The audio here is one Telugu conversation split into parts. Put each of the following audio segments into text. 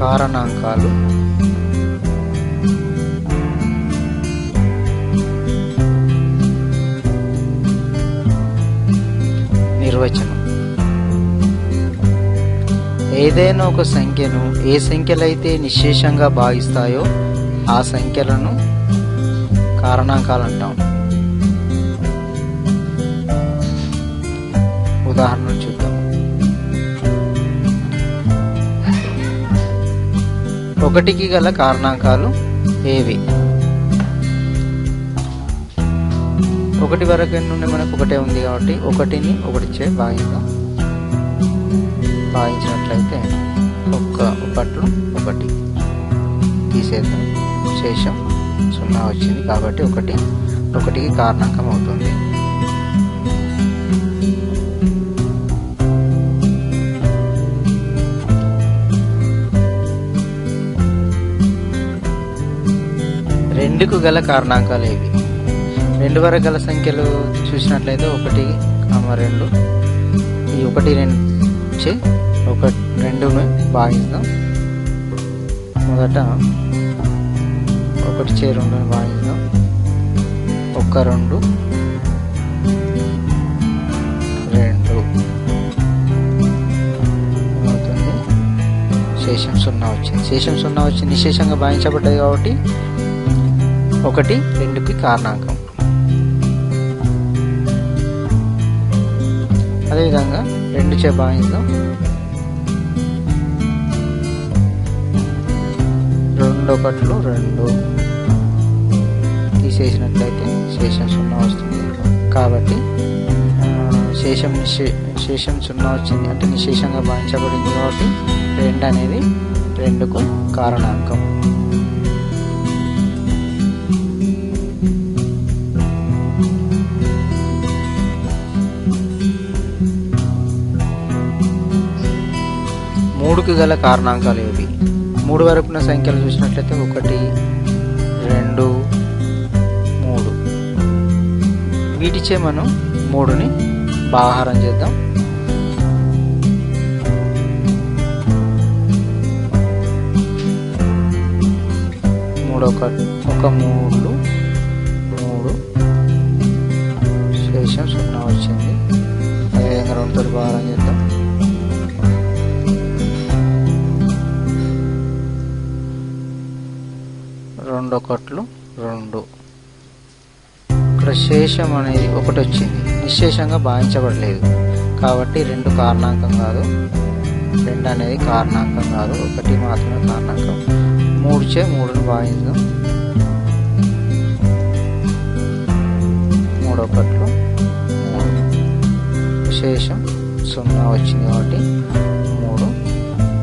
కారణాంకాలు. నిర్వచనం. ఏదైనా ఒక సంఖ్యను ఏ సంఖ్యలైతే నిశ్శేషంగా భావిస్తాయో ఆ సంఖ్యలను కారణాంకాలు అంటాం. ఒకటికి గల కారణాంకాలు ఏవి? ఒకటి వరకు ఎన్ని మనకు? ఒకటే ఉంది కాబట్టి ఒకటిని ఒకటిచే భాగిద్దాం. భావించినట్లయితే ఒక్క పట్లు ఒకటి తీసేద్దాం. శేషం సున్నా వచ్చింది కాబట్టి ఒకటి. ఒకటికి కారణాంకం అవుతుంది. రెండుకు గల కారణాంకాలు ఏవి రెండు వరకు గల సంఖ్యలు చూసినట్లయితే ఒకటి రెండు. ఈ ఒకటి రెండు చే ఒక రెండును భావిస్తాం మొదట ఒకటి చే రెండుని భాగిస్తాం. ఒక రెండు. రెండు. అవుతుంది. శేషం సున్నా వచ్చింది. శేషం సున్నా వచ్చి నిశేషంగా భావించబడ్డది కాబట్టి ఒకటి రెండుకి కారణాంకం. అదేవిధంగా రెండు చే భావిస్తాం రెండు. ఒకట్లు రెండు తీసేసినట్లయితే శేషం సున్నా వస్తుంది. కాబట్టి శేషం నిశే శేషం సున్నా వచ్చింది. అంటే నిశేషంగా భావించబడింది కాబట్టి రెండు అనేది రెండుకు కారణాంకం. మూడుకి గల కారణాంకాలు ఏవి? మూడు వరకున్న సంఖ్యలు చూసినట్లయితే ఒకటి రెండు మూడు. వీటిచే మనం మూడుని బాహారం చేద్దాం. మూడు ఒక ఒక మూడు మూడు. శేషం సున్నా వచ్చింది. అదేవిధంగా రెండుతో బాహారం చేద్దాం. రెండు ఒకట్లు రెండు. ఇక్కడ శేషం అనేది ఒకటి వచ్చింది నిశ్శేషంగా భావించబడలేదు. కాబట్టి రెండు కారణాంకం కాదు. రెండు అనేది కారణాంకం కాదు. ఒకటి మాత్రమే కారణాంకం. మూడు చే మూడును భావించడం మూడు ఒకట్లు మూడు. శేషం సున్నా వచ్చింది కాబట్టి మూడు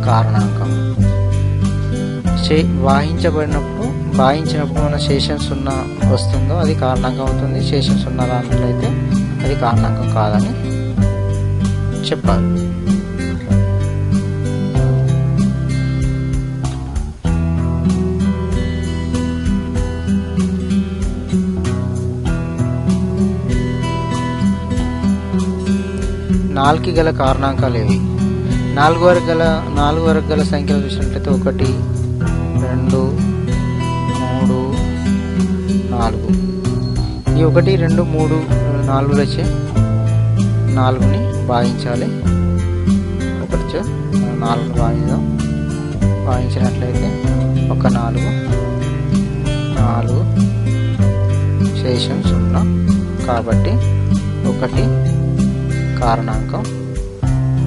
కారణాంకం. చే వాయించబడినప్పుడు వాయించినప్పుడు మన శేషం సున్నా వస్తుందో అది కారణంగా అవుతుంది. శేషం సున్నా రానట్లయితే అది కారణంగా కాదని చెప్పాలి. నాలుగు గల కారణాంకాలు ఏవి? నాలుగు వరకు గల నాలుగు వరకు గల సంఖ్యలు చూసినట్లయితే ఒకటి రెండు మూడు నాలుగు. ఈ ఒకటి రెండు మూడు నాలుగు వచ్చే నాలుగుని భావించాలి ఒకటి నాలుగు నాలుగుని భావించినట్లయితే ఒక నాలుగు నాలుగు శేషం సున్నా. కాబట్టి ఒకటి కారణాంకం.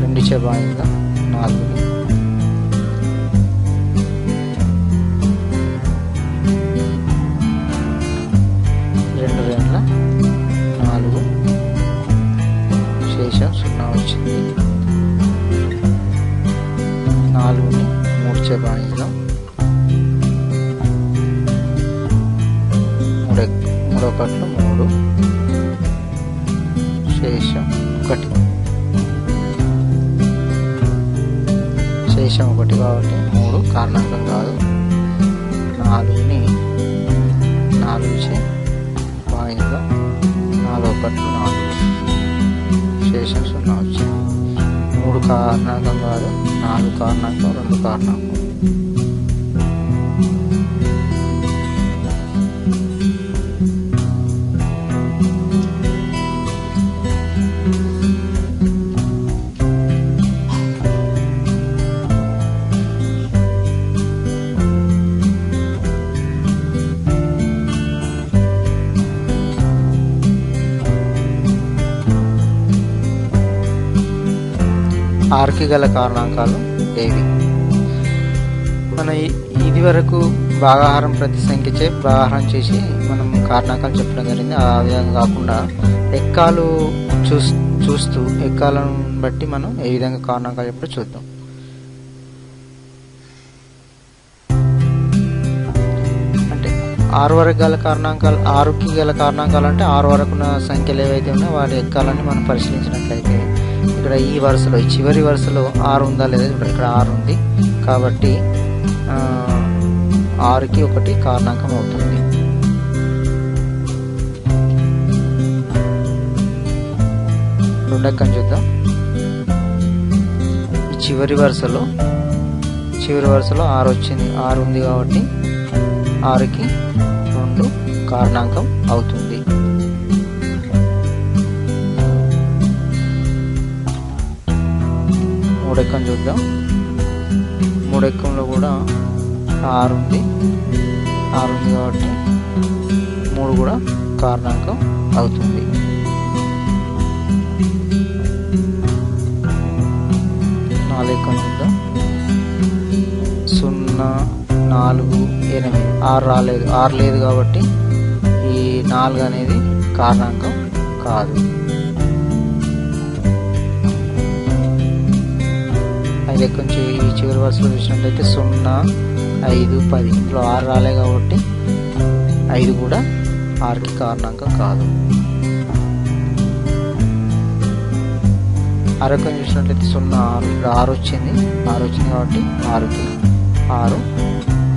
రెండు చే భావించాం నాలుగుని మూడు ఒకట్లు మూడు. శేషం ఒకటి. శేషం ఒకటి కాబట్టి మూడు కారణాంకం కాదు. నాలుగుని నాలుగు చే భాగించడం నాలుగు ఒకట్లు నాలుగు. శేషం సున్నా వచ్చింది మూడు కారణాంకం కాదు నాలుగు కారణాంకం రెండు కారణాంకం. ఆర్కి గల కారణాంకాలు ఏవి? మన ఇది వరకు భాగాహారం ప్రతి సంఖ్యచే భాగాహారం చేసి మనం కారణాంకాలు చెప్పడం జరిగింది. ఆ విధంగా కాకుండా ఎక్కాలు చూస్ చూస్తూ ఎక్కాలను బట్టి మనం ఏ విధంగా కారణాంకాలు చెప్పడం చూద్దాం. అంటే ఆరు వరకు గల కారణాంకాలు ఆరుకి గల కారణాంకాలు అంటే ఆరు వరకు ఉన్న సంఖ్యలు ఏవైతే ఉన్నాయో వాటి ఎక్కాలని మనం పరిశీలించినట్లయితే ఇక్కడ ఈ వరుసలో ఈ చివరి వరుసలో ఆరు ఉందా లేదా చూడండి ఇక్కడ ఆరు ఉంది. కాబట్టి ఆరుకి ఒకటి కారణాంకం అవుతుంది. రెండక్కని చూద్దాం. ఈ చివరి వరుసలో చివరి వరుసలో ఆరు వచ్చింది ఆరు ఉంది కాబట్టి ఆరుకి రెండు కారణాంకం అవుతుంది. మూడెక్కం చూద్దాం. మూడెక్కంలో కూడా ఆరు ఉంది. ఆరు ఉంది కాబట్టి మూడు కూడా కారణాంకం అవుతుంది. నాలుగు చూద్దాం. సున్నా నాలుగు ఎనిమిది. ఆరు రాలేదు. ఆరు లేదు కాబట్టి ఈ నాలుగు అనేది కారణాంకం కాదు. ఐదు నుంచి ఈ చివరి వరుసలో చూసినట్లయితే సున్నా ఐదు పది. ఇందులో ఆరు రాలే కాబట్టి ఐదు కూడా ఆరుకి కారణాంకం కాదు. ఆరోగ్యం చూసినట్లయితే సున్నా ఆరు. ఇక్కడ ఆరు వచ్చింది. ఆరు వచ్చింది కాబట్టి ఆరుకి ఆరు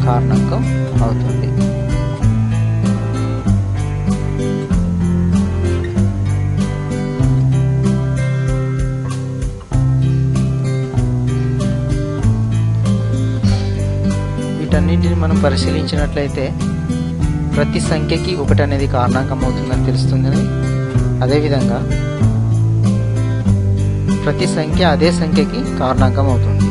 కారణాంకం అవుతుంది. మనం పరిశీలించినట్లయితే ప్రతి సంఖ్యకి ఒకటి అనేది కారణాంకం అవుతుందని తెలుస్తుంది అదేవిధంగా ప్రతి సంఖ్య అదే సంఖ్యకి కారణాంకం అవుతుంది.